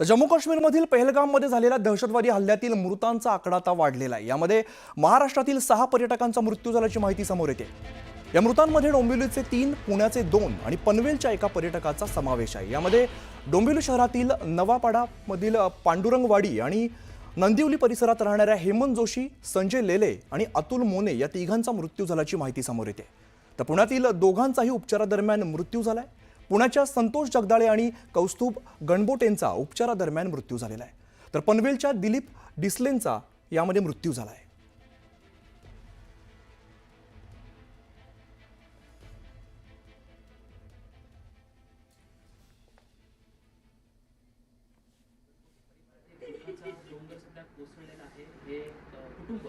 तर जम्मू काश्मीरमधील पहलगाममध्ये झालेल्या दहशतवादी हल्ल्यातील मृतांचा आकडा आता वाढलेला आहे. यामध्ये महाराष्ट्रातील सहा पर्यटकांचा मृत्यू झाल्याची माहिती समोर येते. या मृतांमध्ये डोंबिवलीचे तीन पुण्याचे दोन आणि पनवेलच्या एका पर्यटकाचा समावेश आहे. यामध्ये डोंबिवली शहरातील नवापाडामधील पांडुरंगवाडी आणि नंदिवली परिसरात राहणाऱ्या हेमंत जोशी संजय लेले आणि अतुल मोने या तिघांचा मृत्यू झाल्याची माहिती समोर येते. तर पुण्यातील दोघांचाही उपचारादरम्यान मृत्यू झालाय. पुण्याच्या संतोष जगदाळे आणि कौस्तुभ गणबोटेंचा उपचारादरम्यान मृत्यू झालेला आहे. तर पनवेलच्या दिलीप डिसलेंचा यामध्ये मृत्यू झाला आहे. दुःखाचा आहे हे कुटुंब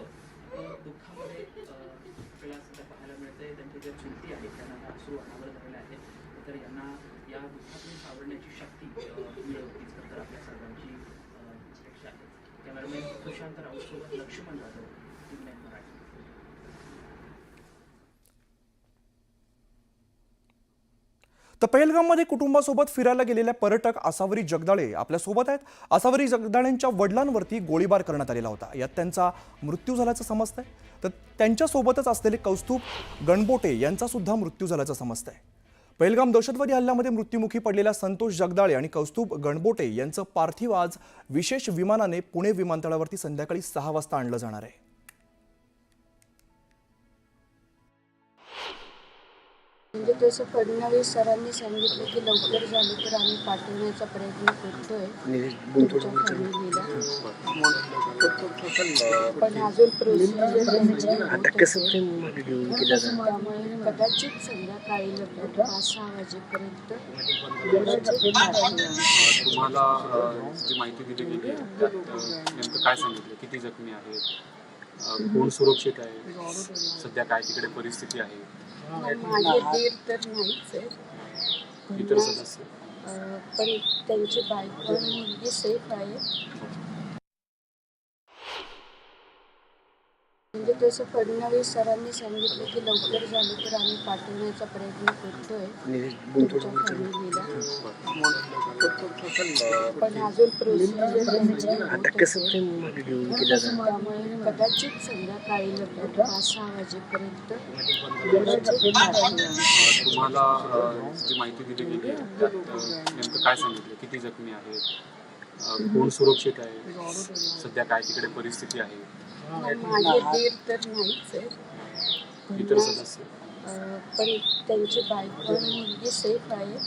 दुःखामध्ये आपल्याला सध्या पाहायला मिळतंय. त्यांचे ज्या चुलती आहेत त्यांना आता अश्रू अनावर झालेला आहे. तर यांना या दुःखातून सावरण्याची शक्ती मिळवतीच खरं तर आपल्या सर्वांची अपेक्षा आहे. कॅमेरामॅन सुशांत राऊतसोबत लक्ष्मण जाधव इंडियन मराठी तर पहलगाममध्ये कुटुंबासोबत फिरायला गेलेल्या पर्यटक आसावरी जगदाळे आपल्यासोबत आहेत. आसावरी जगदाळेंच्या वडिलांवरती गोळीबार करण्यात आलेला होता. यात त्यांचा मृत्यू झाल्याचं समजतंय. तर त्यांच्यासोबतच असलेले कौस्तुभ गणबोटे यांचासुद्धा मृत्यू झाल्याचं समजतंय. पहलगाम दहशतवादी हल्ल्यामध्ये मृत्युमुखी पडलेल्या संतोष जगदाळे आणि कौस्तुभ गणबोटे यांचं पार्थिव आज विशेष विमानाने पुणे विमानतळावरती संध्याकाळी सहा वाजता आणलं जाणार आहे. म्हणजे तसं फडणवीस सरांनी सांगितलं की लवकर झालं तर आम्ही पाठवण्याचा प्रयत्न करतोय. तुमच्या फॅमिलीला पण अजून प्रोसिजर आता कसं त्यामुळे कदाचित संध्याकाळी लगभग पाच सहा वाजेपर्यंत. तुम्हाला अ, जी माहिती दिली गेली आहे, त्यात अ, नेमकं काय सांगितलं? किती जखमी आहेत? अ, कोण सुरक्षित आहे? सध्या काय तिकडे परिस्थिती आहे? माझे दीर तर नाहीच आहे इतर सदस्य? अं, पण त्यांची बायको आणि मुलगी सेफ आहे म्हणजे तसं फडणवीस सरांनी सांगितलं की लवकर झालं तर आम्ही पाठवण्याचा प्रयत्न करतोय तुमच्या फॅमिलीला. पण अजून जातं त्यामुळे कदाचित संध्याकाळी लगभग पाच सहा वाजेपर्यंत तुम्हाला जी माहिती दिली गेली नेमकं काय सांगितलं? किती जखमी आहेत? कोण सुरक्षित आहे? सध्या काय तिकडे परिस्थिती आहे? माझे दीर तर नाहीच आहे इतर सदस्य? अं, पण त्यांची बायको मुलगी सेफ आहे.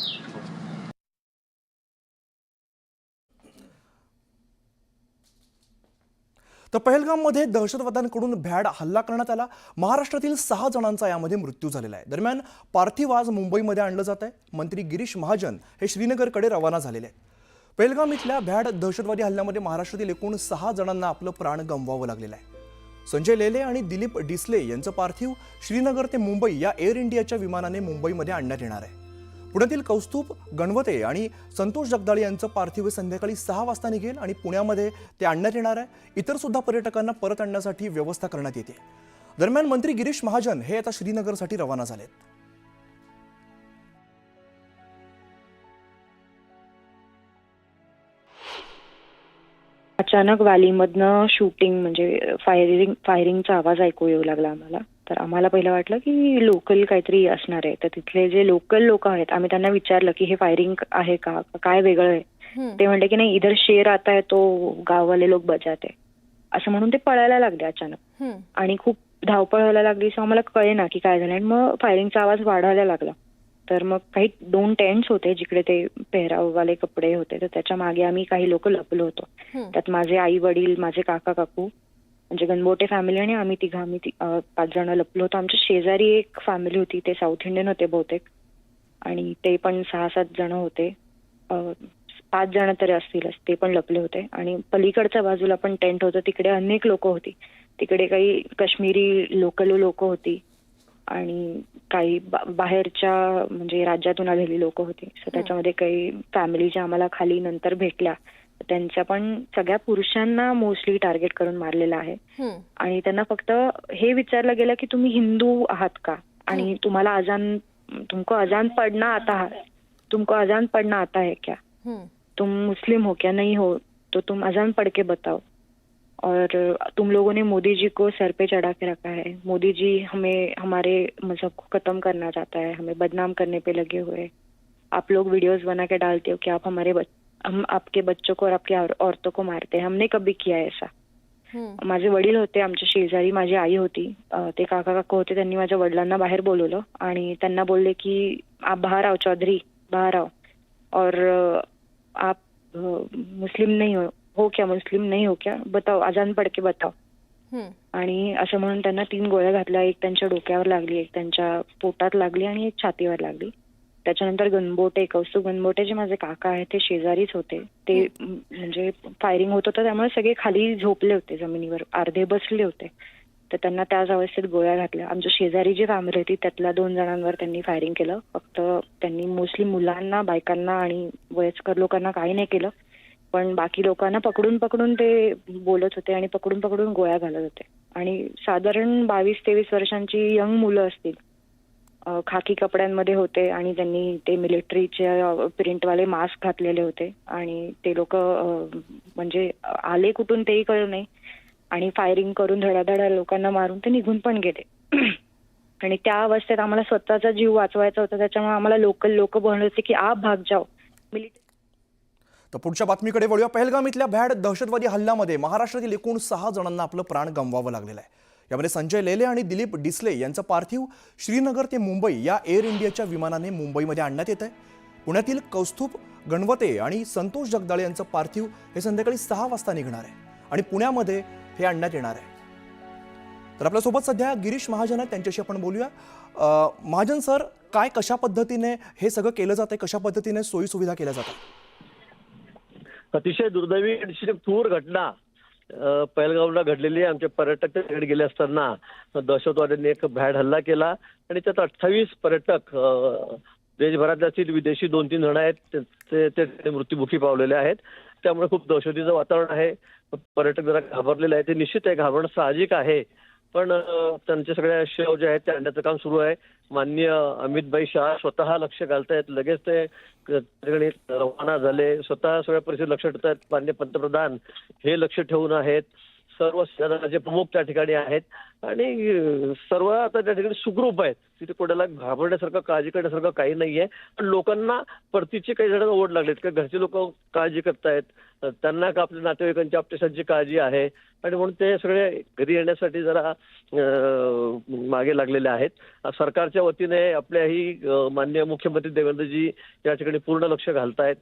तर पहलगाममध्ये दहशतवाद्यांकडून भ्याड हल्ला करण्यात आला. महाराष्ट्रातील सहा जणांचा यामध्ये मृत्यू झालेला आहे. दरम्यान पार्थिव आज मुंबईमध्ये आणलं जात आहे. मंत्री गिरीश महाजन हे श्रीनगरकडे रवाना झालेले आहेत. बेलगाम इथल्या भ्याड दहशतवादी हल्ल्यामध्ये महाराष्ट्रातील एकूण सहा जणांना आपलं प्राण गमवावं लागलेलं आहे. संजय लेले आणि दिलीप डिसले यांचं पार्थिव श्रीनगर ते मुंबई या एअर इंडियाच्या विमानाने मुंबईमध्ये आणण्यात येणार आहे. पुण्यातील कौस्तुभ गणवते आणि संतोष जगदाळे यांचं पार्थिव हे संध्याकाळी सहा वाजता निघेल आणि पुण्यामध्ये ते आणण्यात येणार आहे. इतर सुद्धा पर्यटकांना परत आणण्यासाठी व्यवस्था करण्यात येते. दरम्यान मंत्री गिरीश महाजन हे आता श्रीनगरसाठी रवाना झालेत. अचानक व्हॅलीमधनं शूटिंग म्हणजे फायरिंग फायरिंगचा आवाज ऐकू येऊ लागला आम्हाला. तर आम्हाला पहिलं वाटलं की लोकल काहीतरी असणार आहे. तर तिथले जे लोकल लोक आहेत आम्ही त्यांना विचारलं की हे फायरिंग आहे का? काय वेगळं आहे? ते म्हणले की नाही इधर शेर आता है तो गाववाले लोक बजाते. असं म्हणून ते पळायला लागले अचानक. आणि खूप धावपळ व्हायला लागली सो आम्हाला कळे ना की काय झालं आणि मग फायरिंगचा आवाज वाढायला लागला. तर मग काही दोन टेंट्स होते जिकडे ते पेहराववाले कपडे होते. तर त्याच्यामागे आम्ही काही लोक लपलो होतो. त्यात माझे आई वडील माझे काका काकू म्हणजे गणबोटे फॅमिली आणि आम्ही तिघं. आम्ही पाच जण लपलो होतो. आमच्या शेजारी एक फॅमिली होती. ते साऊथ इंडियन होते बहुतेक. आणि ते पण सहा सात जण होते. पाच जण तरी असतीलच ते पण लपले होते. आणि पलीकडच्या बाजूला पण टेंट होतं. तिकडे अनेक लोक होती. तिकडे काही काश्मीरी लोकल लोक होती. आणि काही बाहेरच्या म्हणजे राज्यातून आलेली लोक होती. सो त्याच्यामध्ये काही फॅमिली ज्या आम्हाला खाली नंतर भेटल्या त्यांच्या पण सगळ्या पुरुषांना मोस्टली टार्गेट करून मारलेलं आहे. आणि त्यांना फक्त हे विचारलं गेलं की तुम्ही हिंदू आहात का? आणि तुम्हाला अजान तुमको अजान पडना आता है तुमको अजान पडना आता है क्या? तुम मुस्लिम हो क्या? नहीं हो तो तुम अजान पढ़ के बताओ. और तुम लोगों ने मोदी जी को सर पे चढ़ा के रखा है। मोदी जी हमें हमारे मजहब को खत्म करना चाहता है। हमें बदनाम करने पे लगे हुए आप लोग वीडियोस बना के डालते हो कि आप हमारे बच, हम आपके बच्चों को और आपकी और- औरतों को मारते हैं। हमने कभी किया है ऐसा। माझे वडील होते आमच्या शेजारी माझी आई होती ते काका काका होते त्यांनी माझ्या वडिलांना बाहेर बोलवलं आणि त्यांना बोलले की आप बाहर आओ चौधरी बाहर आओ. और आप मुस्लिम नहीं हो हो क्या मुस्लिम नहीं हो क्या? बताओ अजान पढ़ के बताओ आणि असं म्हणून त्यांना तीन गोळ्या घातल्या एक त्यांच्या डोक्यावर लागली एक त्यांच्या पोटात लागली आणि एक छातीवर लागली. त्याच्यानंतर गणबोटे कौस्तुभ गणबोटे जे माझे काका आहेत ते शेजारीच होते. ते म्हणजे फायरिंग होत होतं त्यामुळे सगळे खाली झोपले होते जमिनीवर अर्धे बसले होते. तर त्यांना त्याच अवस्थेत गोळ्या घातल्या. आमच्या शेजारी जी फॅमिली होती त्यातल्या दोन जणांवर त्यांनी फायरिंग केलं. फक्त त्यांनी मोस्टली मुलांना बायकांना आणि वयस्कर लोकांना काही नाही केलं. पण बाकी लोकांना पकडून पकडून ते बोलत होते आणि पकडून पकडून गोळ्या घालत होते. आणि साधारण बावीस तेवीस वर्षांची यंग मुलं असतील खाकी कपड्यांमध्ये होते आणि त्यांनी ते मिलिटरीचे प्रिंटवाले मास्क घातलेले होते. आणि ते लोक म्हणजे आले कुठून तेही कळलं नाही. आणि फायरिंग करून धडाधडा लोकांना मारून ते निघून पण गेले. आणि त्या अवस्थेत आम्हाला स्वतःचा जीव वाचवायचा होता. त्याच्यामुळे आम्हाला लोकल लोक म्हणत होते की आप भाग जाओ. मिलिटरी तर पुढच्या बातमीकडे वळूया. पहलगाम इथल्या भॅड दहशतवादी हल्ल्यामध्ये महाराष्ट्रातील एकूण सहा जणांना आपलं प्राण गमवावं लागलेलं आहे. यामध्ये संजय लेले आणि दिलीप डिसले यांचं पार्थिव श्रीनगर ते मुंबई या एअर इंडियाच्या विमानाने मुंबईमध्ये आणण्यात येत आहे पुण्यातील कौस्तुभ गणवते आणि संतोष जगदाळे यांचं पार्थिव हे संध्याकाळी सहा वाजता निघणार आहे आणि पुण्यामध्ये हे आणण्यात येणार आहे. तर आपल्यासोबत सध्या गिरीश महाजन आहेत त्यांच्याशी आपण बोलूया. अं, महाजन सर काय कशा पद्धतीने हे सगळं केलं जातंय? कशा पद्धतीने सोयीसुविधा केल्या जातात? अतिशय दुर्दैवी आणि थूर घटना अ, पहलगावला घडलेली आहे. आमचे पर्यटक तिकडे गेले असताना दहशतवाद्यांनी एक भॅड हल्ला केला आणि त्यात अठ्ठावीस पर्यटक देशभरात असतील विदेशी दोन तीन जण आहेत ते- ते ते मृत्युमुखी पावलेले आहेत. त्यामुळे खूप दहशतीचं वातावरण आहे. पर्यटक जरा घाबरलेले आहे ते निश्चित आहे घाबरणं साहजिक आहे. पण त्यांचे सगळे शव जे आहेत ते आणण्याचं काम सुरू आहे. माननीय अमितभाई शहा स्वतः लक्ष घालतायत. लगेच ते ठिकाणी रवाना झाले. स्वतः सगळ्या परिस्थिती लक्ष ठेवत आहेत मान्य पंतप्रधान हे लक्ष ठेवून आहेत. सर्व सेनादलाचे प्रमुख त्या ठिकाणी आहेत. आणि सर्व आता त्या ठिकाणी सुखरूप आहेत. तिथे कोणाला घाबरण्यासारखं काळजी करण्यासारखं काही नाहीये. पण लोकांना परतीचे काही जणांना ओढ लागलेत. का घरचे लोक काळजी करतायत. त्यांना का आपल्या नातेवाईकांची आपल्यासांची काळजी आहे? आणि म्हणून ते सगळे घरी येण्यासाठी जरा मागे लागलेले आहेत. सरकारच्या वतीने आपल्याही माननीय मुख्यमंत्री देवेंद्रजी या ठिकाणी पूर्ण लक्ष घालतायत.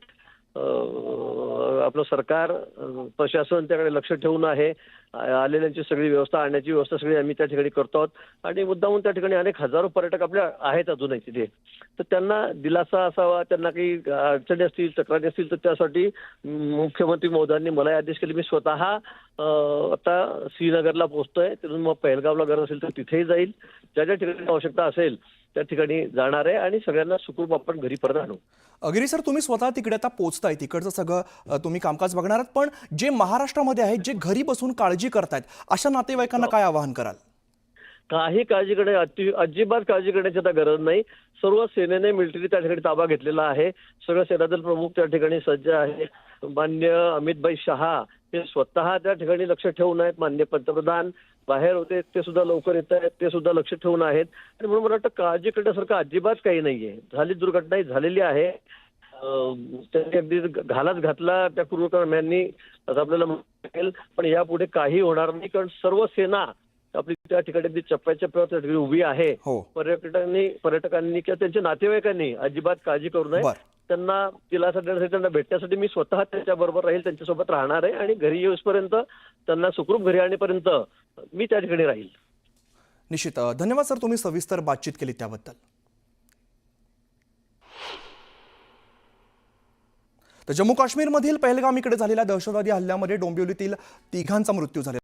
आपलं सरकार प्रशासन त्याकडे लक्ष ठेवून आहे. आलेल्यांची सगळी व्यवस्था आणण्याची व्यवस्था सगळी आम्ही त्या ठिकाणी करतो आहोत. आणि मुद्दामून त्या ठिकाणी अनेक हजारो पर्यटक आपल्या आहेत अजूनही तिथे. तर त्यांना दिलासा असावा त्यांना काही अडचणी असतील तक्रारी असतील तर त्यासाठी मुख्यमंत्री महोदयांनी मला आदेश केले. मी स्वतः आता श्रीनगरला पोहोचतोय. तिथून मग पहलगावला गरज असेल तर तिथेही जाईल. ज्या ज्या ठिकाणी आवश्यकता असेल त्या ठिकाणी जाणार आहे आणि सगळ्यांना सुखरूप आपण घरी परत आणू. गिरी सर तुम्ही स्वतः तिकडे आता पोहोचताय. तिकडचं सगळं तुम्ही कामकाज बघणार आहात. पण जे महाराष्ट्रामध्ये आहेत जे घरी बसून काळजी करतायत अशा नातेवाईकांना काय आवाहन कराल? काही काळजी करणे अति अजिबात काळजी करण्याची आता गरज नाही. सर्व सेनेने मिलिटरी त्या ठिकाणी ताबा घेतलेला आहे. सगळं सेनादल प्रमुख त्या ठिकाणी सज्ज आहे. मान्य अमितभाई शहा हे स्वतः त्या ठिकाणी लक्ष ठेवून आहेत मान्य पंतप्रधान. बाहेर होते ते सुद्धा लवकर येत आहेत ते सुद्धा लक्ष ठेवून आहेत. आणि म्हणून मला वाटतं काळजी करण्यासारखं अजिबात काही नाहीये. झाली दुर्घटना ही झालेली आहे. त्यांनी अगदी घालाच घातला त्या पूर्वकर्म्यांनी असं आपल्याला पण यापुढे काही होणार नाही कारण सर्व सेना आपली त्या ठिकाणी अगदी चप्प्या चप्प्यावर त्या ठिकाणी उभी आहे. हो. पर्यटकांनी पर्यटकांनी किंवा त्यांच्या नातेवाईकांनी अजिबात काळजी करू नये. त्यांना दिलासा देण्यासाठी त्यांना भेटण्यासाठी मी स्वतः त्यांच्या बरोबर राहील त्यांच्यासोबत राहणार आहे. आणि घरी येऊसपर्यंत त्यांना सुखरूप घरी आणेपर्यंत मी त्या ठिकाणी राहील. निश्चित. धन्यवाद सर तुम्ही सविस्तर बातचीत केली त्याबद्दल. तर जम्मू काश्मीरमधील पहलगाम इकडे झालेल्या दहशतवादी हल्ल्यामध्ये डोंबिवलीतील तिघांचा मृत्यू झाला